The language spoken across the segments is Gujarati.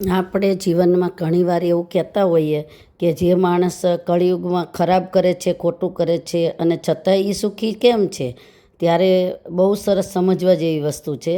આપણે જીવનમાં ઘણીવાર એવું કહેતા હોઈએ કે જે માણસ કળિયુગમાં ખરાબ કરે છે, ખોટું કરે છે અને છતાંય એ સુખી કેમ છે? ત્યારે બહુ સરસ સમજવા જેવી વસ્તુ છે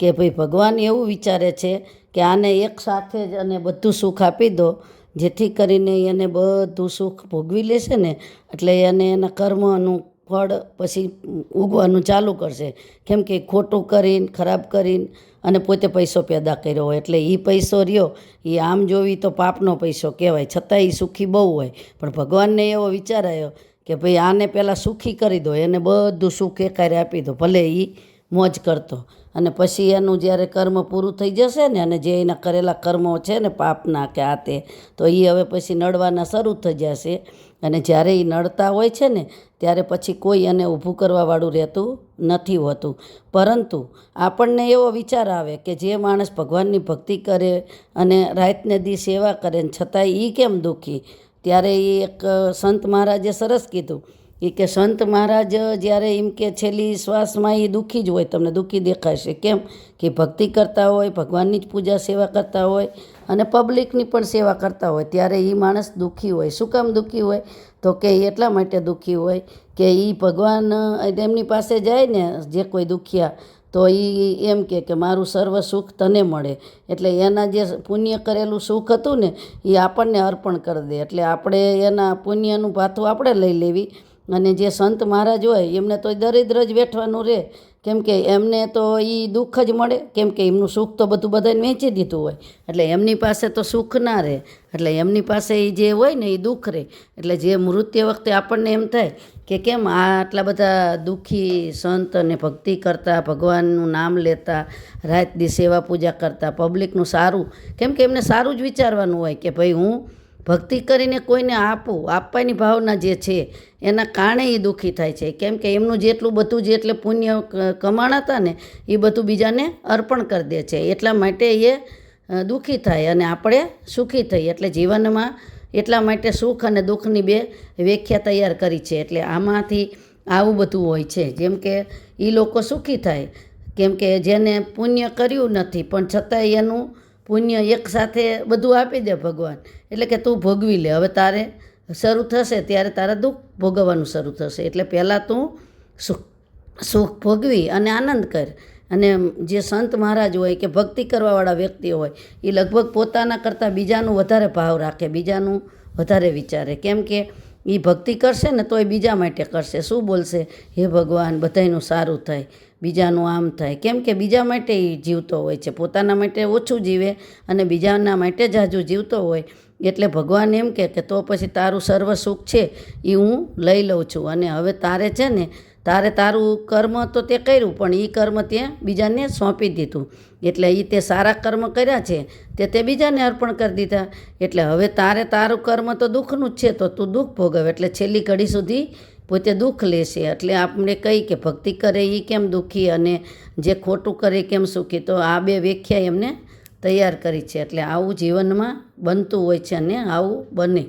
કે ભાઈ ભગવાન એવું વિચારે છે કે આને એક સાથે જ અને બધું સુખ આપી દો, જેથી કરીને એને બધું સુખ ભોગવી લેશે ને, એટલે એને એના કર્મનું ફળ પછી ઉગવાનું ચાલુ કરશે. કેમ કે ખોટું કરીને, ખરાબ કરીને અને પોતે પૈસો પેદા કર્યો હોય. એટલે એ પૈસો રહ્યો એ આમ જોવી તો પાપનો પૈસો કહેવાય. છતાં એ સુખી બહુ હોય. પણ ભગવાનને એવો વિચાર આવ્યો કે ભાઈ આને પહેલાં સુખી કરી દો, એને બધું સુખ એકારે આપી દો. ભલે એ મોજ કરતો. અને પછી એનું જ્યારે કર્મ પૂરું થઈ જશે ને, અને જે એના કરેલા કર્મો છે ને, પાપના કે આ તે, તો એ હવે પછી નડવાના શરૂ થઈ જશે. અને જ્યારે એ નડતા હોય છે ને, ત્યારે પછી કોઈ એને ઊભું કરવાવાળું રહેતું નથી હોતું. પરંતુ આપણને એવો વિચાર આવે કે જે માણસ ભગવાનની ભક્તિ કરે અને રાતને દી સેવા કરે ને, છતાંય એ કેમ દુઃખી? ત્યારે એ એક સંત મહારાજે સરસ કીધું એ કે સંત મહારાજ જ્યારે એમ કે છેલ્લી શ્વાસમાં એ દુઃખી જ હોય, તમને દુઃખી દેખાશે. કેમ? કે ભક્તિ કરતા હોય, ભગવાનની જ પૂજા સેવા કરતા હોય અને પબ્લિકની પણ સેવા કરતા હોય, ત્યારે એ માણસ દુઃખી હોય. શું કામ દુઃખી હોય? તો કે એટલા માટે દુઃખી હોય કે એ ભગવાન એમની પાસે જાય ને, જે કોઈ દુખિયા, તો એ એમ કે કે મારું સર્વ સુખ તને મળે. એટલે એના જે પુણ્ય કરેલું સુખ હતું ને એ આપણને અર્પણ કરી દે. એટલે આપણે એના પુણ્યનું ભાથું આપણે લઈ લેવી. અને જે સંત મહારાજ હોય, એમને તો દરિદ્ર જ વેઠવાનું રહે. કેમ કે એમને તો એ દુઃખ જ મળે. કેમ કે એમનું સુખ તો બધું બધાને વેચી દીધું હોય. એટલે એમની પાસે તો સુખ ના રહે. એટલે એમની પાસે એ જે હોય ને એ દુઃખ રહે. એટલે જે મૃત્યુ વખતે આપણને એમ થાય કે કેમ આ આટલા બધા દુઃખી સંત અને ભક્તિ કરતા, ભગવાનનું નામ લેતા, રાત દી સેવા પૂજા કરતા પબ્લિકનું સારું. કેમ કે એમને સારું જ વિચારવાનું હોય કે ભાઈ હું ભક્તિ કરીને કોઈને આપું, આપવાની ભાવના જે છે, એના કારણે એ દુઃખી થાય છે. કેમ કે એમનું જેટલું બધું જેટલે પુણ્ય કમાણાતા ને એ બધું બીજાને અર્પણ કરી દે છે. એટલા માટે એ દુઃખી થાય અને આપણે સુખી થઈએ. એટલે જીવનમાં એટલા માટે સુખ અને દુઃખની બે વ્યાખ્યા તૈયાર કરી છે. એટલે આમાંથી આવું બધું હોય છે. જેમ કે એ લોકો સુખી થાય. કેમ કે જેને પુણ્ય કર્યું નથી, પણ છતાંય એનું પુણ્ય એકસાથે બધું આપી દે ભગવાન. એટલે કે તું ભોગવી લે. હવે તારે શરૂ થશે ત્યારે તારે દુઃખ ભોગવવાનું શરૂ થશે. એટલે પહેલાં તું સુખ સુખ ભોગવી અને આનંદ કર. અને જે સંત મહારાજ હોય કે ભક્તિ કરવાવાળા વ્યક્તિ હોય એ લગભગ પોતાના કરતાં બીજાનું વધારે ભાવ રાખે, બીજાનું વધારે વિચારે. કેમ કે એ ભક્તિ કરશે ને તો એ બીજા માટે કરશે. શું બોલશે? હે ભગવાન, બધાયનું સારું થાય, બીજાનું આમ થાય. કેમ કે બીજા માટે એ જીવતો હોય છે. પોતાના માટે ઓછું જીવે અને બીજાના માટે જ હજુ જીવતો હોય. એટલે ભગવાન એમ કે તો પછી તારું સર્વ સુખ છે એ હું લઈ લઉં છું. અને હવે તારે છે ને તારે તારું કર્મ તો તે કર્યું, પણ એ કર્મ તે બીજાને સોંપી દીધું. એટલે એ તે સારા કર્મ કર્યા છે, તે તે બીજાને અર્પણ કરી દીધા. એટલે હવે તારે તારું કર્મ તો દુઃખનું જ છે, તો તું દુઃખ ભોગવ. એટલે છેલ્લી ઘડી સુધી પોતે દુઃખ લેશે. એટલે આપણે કહી કે ભક્તિ કરે એ કેમ દુઃખી અને જે ખોટું કરે કેમ સુખી? તો આ બે વ્યાખ્યા એમને તૈયાર કરી છે. એટલે આવું જીવનમાં બનતું હોય છે અને આવું બને.